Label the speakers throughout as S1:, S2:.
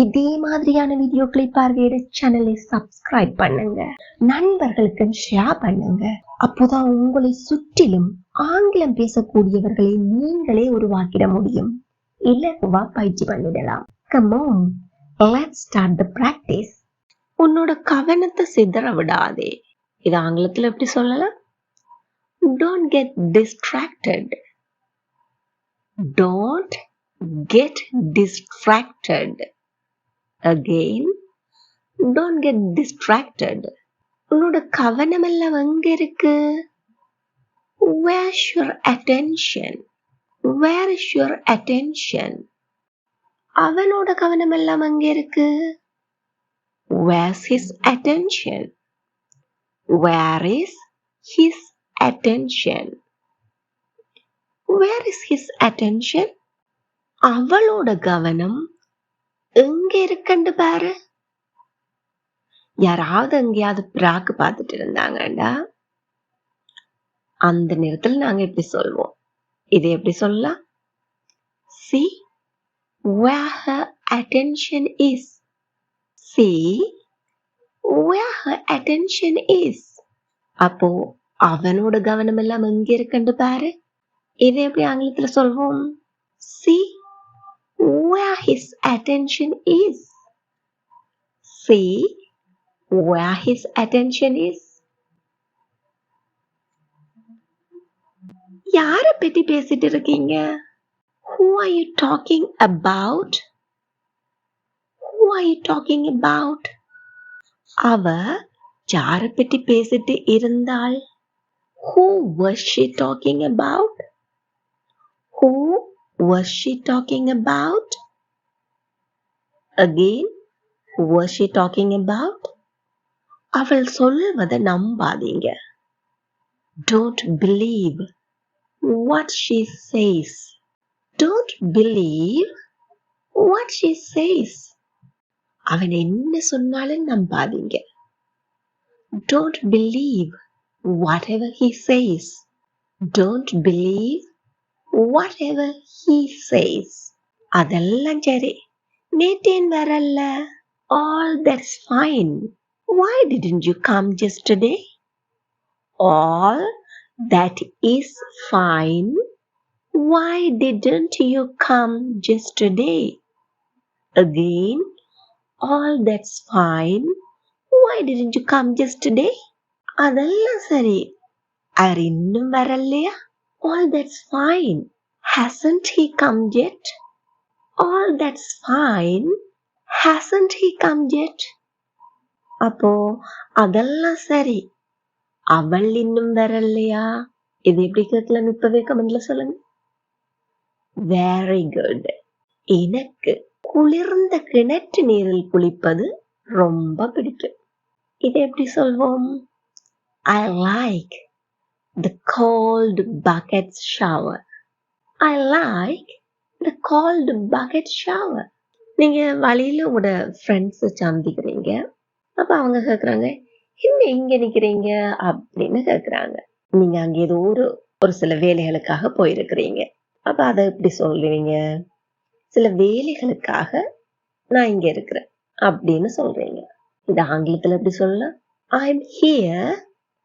S1: இதே மாதிரியான வீடியோக்களை பார்வையிட சேனலை சப்ஸ்கிரைப் பண்ணுங்க. நண்பர்களுக்கு ஷேர் பண்ணுங்க. அப்போதான் உங்களை சுற்றிலும் ஆங்கிலம் பேசக்கூடியவர்களை நீங்களே உருவாக்கிட முடியும். இலகுவா பயிற்சி பண்ணிடலாம். Come on let's start the practice உன்னோட கவனத்தை சிதற விடாதே. இது ஆங்கிலத்துல எப்படி சொல்லலாம்? Don't get distracted don't get distracted Again, don't get distracted. உன்னோட கவனம் எல்லாம் எங்க இருக்கு Where's your attention? Where is your attention? அவனோட கவனம் எல்லாம் எங்க இருக்கு Where's his attention? Where is his attention? Where is his attention? அவளோட கவனம் எங்க இருக்கண்டு பாரு? யாராவது எங்கேயாவது பிராக்கு பார்த்துட்டு இருந்தாங்கடா அந்த நேரத்துல நாங்க எப்படி சொல்வோம்? இது எப்படி சொல்லலாம்? See where her attention is. See where her attention is. அப்போ அவனோட கவனம் எல்லாம் எங்க இருக்கண்டு பாரு? இது எப்படி ஆங்கிலத்துல சொல்வோம்? See where his attention is. See where his attention is. யார பத்தி பேசிட்டு இருக்கீங்க Who are you talking about? Who are you talking about? அவ யார பத்தி பேசிட்டு இருந்தாள் Who was she talking about? Who was she talking about? Again, who was she talking about? அவள் சொல்வதை நம்பாதீங்க Don't believe what she says. Don't believe what she says. அவன் என்ன சொன்னாலும் நம்பாதீங்க Don't believe whatever he says. Don't believe whatever he says. அதெல்லாம் சரி நேற்றேன் வரல all that's fine why didn't you come yesterday all that is fine why didn't you come yesterday again all that's fine why didn't you come yesterday அதெல்லாம் சரி அவர் இன்னும் வரலையா all that's fine. Hasn't he come yet? All that's fine. Hasn't he come yet? அப்போ அதெல்லாம் சரி அவள் இன்னும் வரலையா இது எப்படி கேட்கலாம் இப்பவே கமெண்ட்ல சொல்லுங்க வெரி குட் எனக்கு குளிர்ந்த கிணற்று நீரில் குளிப்பது ரொம்ப பிடிக்கும் இதை எப்படி சொல்வோம் I like the cold bucket shower. I like the cold bucket shower. நீங்க வழியில உங்களோட ஃப்ரெண்ட்ஸ் சந்திக்கிறீங்க. அப்ப அவங்க கேக்குறாங்க என்ன இங்க நிக்கிறீங்க? அப்படின்னு கேக்குறாங்க. நீங்க அங்க ஏதோ ஒரு ஒரு சில வேலைகளுக்காக போயிருக்கிறீங்க. அப்ப அதை எப்படி சொல்றீங்க? சில வேலைகளுக்காக நான் இங்க இருக்கிறேன் அப்படின்னு சொல்றீங்க. இது ஆங்கிலத்துல எப்படி சொல்லலாம்? I am here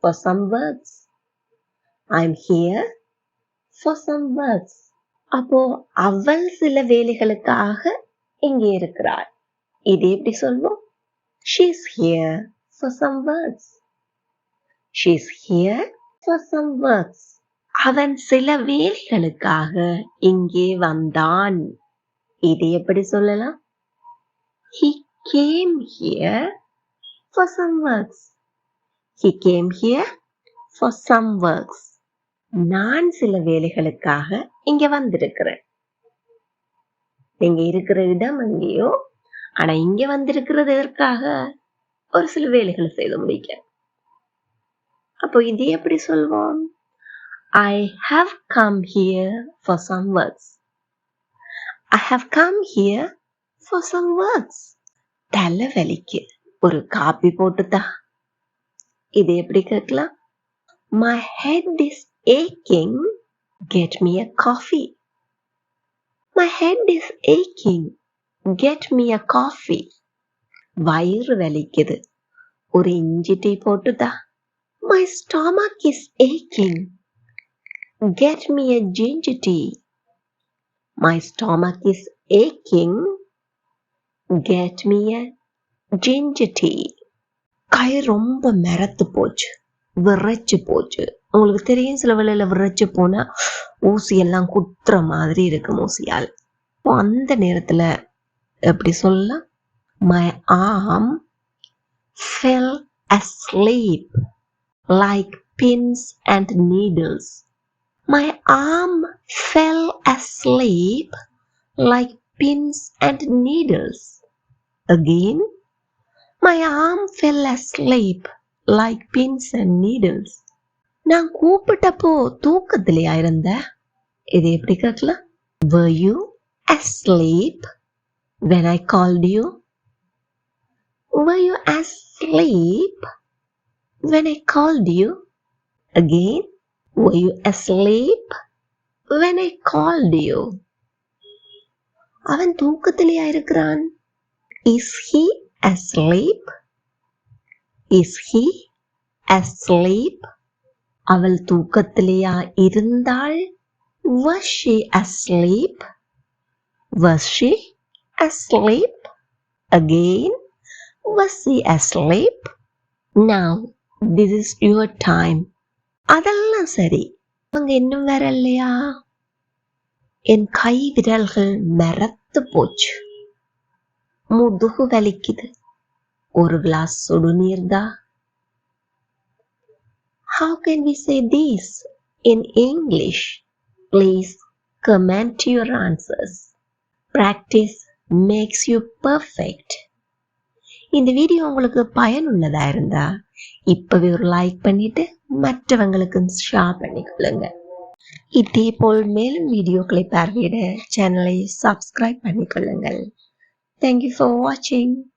S1: for some works I'm here for some works அப்போ அவள் சில வேலைகளுக்காக இங்கே இருக்கிறாள் இது எப்படி சொல்வோம் she's here for some works she's here for some works அவன் சில வேலைகளுக்காக இங்கே வந்தான் இது எப்படி சொல்லலாம் he came here for some works. He came here for some works. நான் சில வேலைகளுக்காக இங்க வந்திருக்கிறேன். நீங்க இருக்கிற இடம் அங்கேயோ ஆனா இங்க வந்திருக்கிறது எதற்காக? ஒரு சில வேலைகளை செய்து முடிக்க. அப்போ இது எப்படி சொல்வோம்? I have come here for some works I have come here for some works தலை வலிக்கு ஒரு காப்பி போட்டுதா இது எப்படி கேட்கலாம்? My head is ஏக்கிங் get me a coffee my head is ஏக்கிங் get me a coffee வயிறு வலிக்குது. ஒரு இஞ்சி டீ போட்டுதா. My ஸ்டாமக் is ஏக்கிங் get me a ginger tea my ஸ்டாமக் is ஏக்கிங் get me a ginger tea கை ரொம்ப மரத்து போச்சு. விரைச்சு போச்சு உங்களுக்கு தெரியும் சில விலையில விரைச்சு போனா ஊசி எல்லாம் குத்துற மாதிரி இருக்கும் ஊசியால் இப்போ அந்த நேரத்துல எப்படி சொல்ல my arm fell like pins and and my My arm fell like pins and and needles. My my arm fell asleep like pins and needles. நான் கூப்பிட்டப்போ தூக்கத்திலேயா இருந்த இது எப்படி கேட்கலாம் were you asleep when I called you were you asleep when I called you again were you asleep when I called you அவன் தூக்கத்திலேயா இருக்கிறான் is he asleep Is he asleep அவள் தூக்கத்திலேயா இருந்தாள் Was she asleep? Was she asleep? Again, was she asleep? Now, this is your time. அதெல்லாம் சரி அவங்க இன்னும் வேற இல்லையா என் கை விரல்கள் மறத்து போச்சு முதுகு வலிக்குது ஒரு கிளாஸ் சுடுநீர் தான் How can we say this in English? Please comment your answers. Practice makes you perfect. இந்த வீடியோ உங்களுக்கு பயனுள்ளதா இருந்தா இப்பவே ஒரு லைக் பண்ணிட்டு மற்றவங்களுக்கு ஷேர் பண்ணிக்கொள்ளுங்க இதே போல் மேலும் வீடியோக்களை பார்வையிட சேனலை சப்ஸ்கிரைப் பண்ணிக்கொள்ளுங்கள் தேங்க்யூ ஃபார் வாட்சிங்